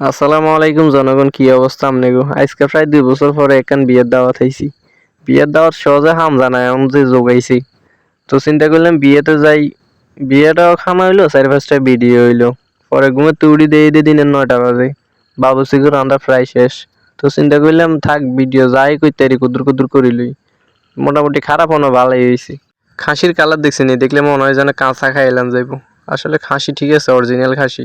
আসসালামু আলাইকুম জনগণ, কি অবস্থা আমনে গো আজকে প্রায় দুই বছর পরে একান বিয়ের দাওয়াত হয়েছি বিয়ের দাওয়াত সহজে হাম জানায় এমন যে যোগাইছি তো চিন্তা করলাম বিয়েতে যাই। বিয়েটাও খামা হইল, চারি পাঁচটা ভিডিও হইল। পরে ঘুমে তুড়ি দিয়ে দিয়ে দিনের নয়টা বাজে। বাবু সিগুর রান্না প্রায় শেষ। তো চিন্তা করলাম, থাক ভিডিও যাই কইতে কুদুর কুদুর করিলই মোটামুটি খারাপ হনো ভালোই হয়েছে খাসির কালার দেখছি নি দেখলে মনে হয় যেন কাঁচা খাইলাম যাইব। আসলে খাসি ঠিক আছে অরিজিনাল খাসি।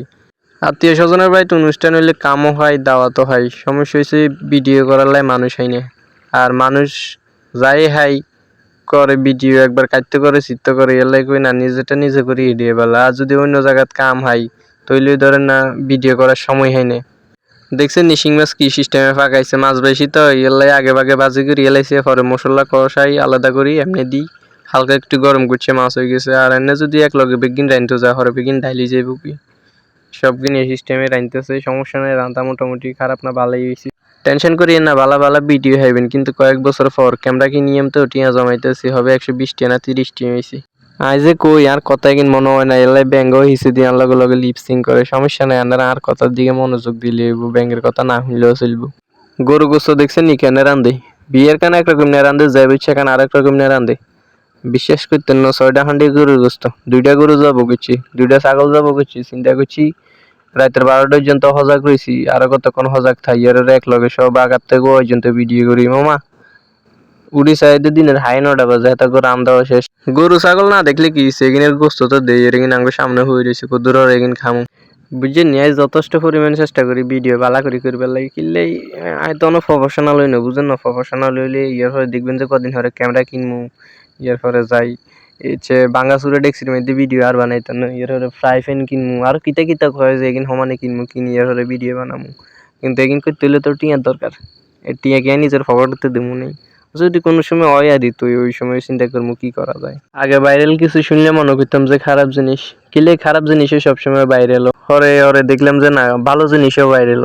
আত্মীয় স্বজনের বাড়িতে অনুষ্ঠান হইলে কামও হয়, দাওয়াতও হয়। সমস্যা হয়েছে ভিডিও করার লাই মানুষ হয় না। আর মানুষ যাই হাই করে ভিডিও একবার কাটতে করে, চিত্ত করে এলাই কই না নিজেটা নিজে করে এড়িয়ে বেলা। আর যদি অন্য জায়গাত কাম হয় তৈলে ধরেন না ভিডিও করার সময় হয় না। দেখছেন, নিশিং মাছ কি সিস্টেমে পাকাইছে মাছ বেশি তো এলাই আগে ভাগে বাজি করে এলাইছে পরে মশলা কষাই, আলাদা করি, এমনি দিই হালকা একটু গরম করছে, মাছ হয়ে গেছে। আর এনে যদি এক লগে বেগিন রাইনতে যায় হরে বেগিন ডাইলি যাইব কি? সব কিনে সিস্টেমে রাইনতেছে সমস্যা নেই রান্না মোটামুটি খারাপ না, ভালোই হয়েছে। টেনশন করিয়েন না, ভালো ভালো ভিডিও হাইবেন কিন্তু কয়েক বছর পর ক্যামেরা কি নিয়ম তো টিয়া জমাইতেছি, হবে একশো বিশটি না তিরিশটি হয়েছে আই যে কই, আর কথা কিন মনে হয় না, এলাই ব্যাঙ্গ হিসে দিয়ে আর লগে লগে লিপসিং করে, সমস্যা নাই আপনারা আর কথার দিকে মনোযোগ দিলে ব্যাঙ্গের কথা না শুনলেও চলবো। গরু গোস্ত দেখছেন নি, কেন রান্ধে বিয়ের কানে একরকম নিয়ে রান্ধে যাই বুঝছে কেন আরেক রকম নিয়ে রান্ধে বিশ্বাস করতেন না, ছয়টা হান্ডি গরুর গোস্ত। দুইটা গরু যাব করছি দুইটা ছাগল যাব করছি চিন্তা করছি রাতের বারোটা পর্যন্ত সজাগ রয়েছি আরও কতক্ষণ সজাগ থাই, আর এক লগে সব আগার থেকে পর্যন্ত ভিডিও করি, মামা। উড়ি সাইডে দিনের হাই নটা বাজে, এত করে রাম দেওয়া শেষ। গরু ছাগল না দেখলে কি, সেগিনের গোস্ত তো দেই এরগিন আঙ্গ সামনে হয়ে রয়েছে কুদুর এগিন খামু। বুঝছে নিয়ে যথেষ্ট পরিমাণ চেষ্টা করি ভিডিও বালা করি করবার লাগে কিনলে আই তো অনেক প্রফেশনাল হই না, বুঝেন না প্রফেশনাল হইলে ইয়ার পরে দেখবেন যে কদিন হরে ক্যামেরা কিনমু। ইয়ার পরে যাই। এছে বাঙ্গা সুরে ডেক্সির মধ্যে ভিডিও আর বানাইতাম না। ইয়ার পরে ফ্রাই প্যান কিনমু, আর কিতা কিতা কয় যে এগিন সমানে কিনমু, কিনি ইয়ার পরে ভিডিও বানামু। কিন্তু এগিন করতে হলে তো টিয়ার দরকার। এই টিয়া কে নিজের ফটোতে দেবো নেই। যদি কোনো সময় হয় আর তুই, ওই সময় চিন্তা করব কি করা যায়। আগে ভাইরাল কিছু শুনলে মনে করতাম যে খারাপ জিনিস। কিলে খারাপ জিনিসও সবসময় ভাইরাল হরে হরে দেখলাম যে না, ভালো জিনিসও ভাইরাল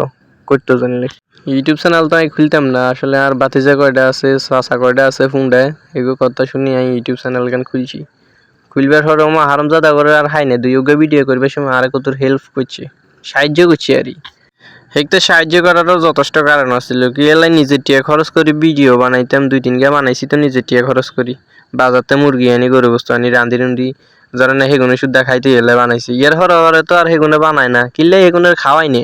করতো জানলে ইউটিউব চ্যানেল তো আমি খুলতাম না, আসলে আর বাতিজা কয়টা আছে চাষা কয়টা আছে ফোনটায় এগুলো কথা শুনি আমি ইউটিউব চ্যানেল গান খুলছি? খুলবার পরে আমার হারামজাদা করে আর হাই না দুই ভিডিও করবে সময় আর কত হেল্প করছে, সাহায্য করছে আর হেকতে সাহায্য করারও যথেষ্ট কারণ আছিল, কি এলাই নিজে টিয়া খরচ করি ভিডিও বানাইতাম, দুই তিন গা বানাইছি তো নিজে টিয়া খরচ করি। বাজারতে মুরগি আনি, গরু বস্তু আনি রান্ধি রুন্ধি যারা না সেগুনে শুদ্ধা খাইতে এলে বানাইছি ইয়ার হরে তো আর সেগুনে বানায় না কিনলে সেগুনের খাওয়াই নে।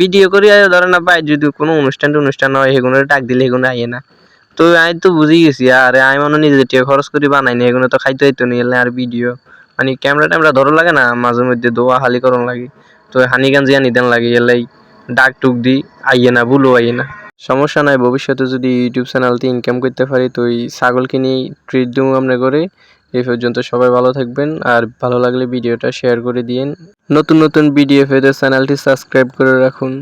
ভিডিও করি ধরে না পাই যদি কোনো অনুষ্ঠান অনুষ্ঠান হয় সেগুনের ডাক দিলে সেগুনে আইয়ে না। তো আমি তো বুঝি গেছি, আর আমি মনে নিজে টিয়া খরচ করি বানাই না এগুলো তো খাইতে হইতো নি, এলে আর ভিডিও মানে ক্যামেরা ট্যামেরা ধরো লাগে না, মাঝে মধ্যে দোয়া হালি করন লাগে। তো হানি গান জিয়া নিতেন লাগে, এলাই ডাক টুক দি, আইয়ে না, ভুলও আইয়ে না। সমস্যা নাই, ভবিষ্যতে যদি ইউটিউব চ্যানেলটি ইনকাম করতে পারি, তো এই ছাগল কিনি ট্রিট দিব আমরা করে। এই পর্যন্ত সবাই ভালো থাকবেন, আর ভালো লাগলে ভিডিওটা শেয়ার করে দিন নতুন নতুন ভিডিও পেতে চ্যানেলটি সাবস্ক্রাইব করে রাখুন।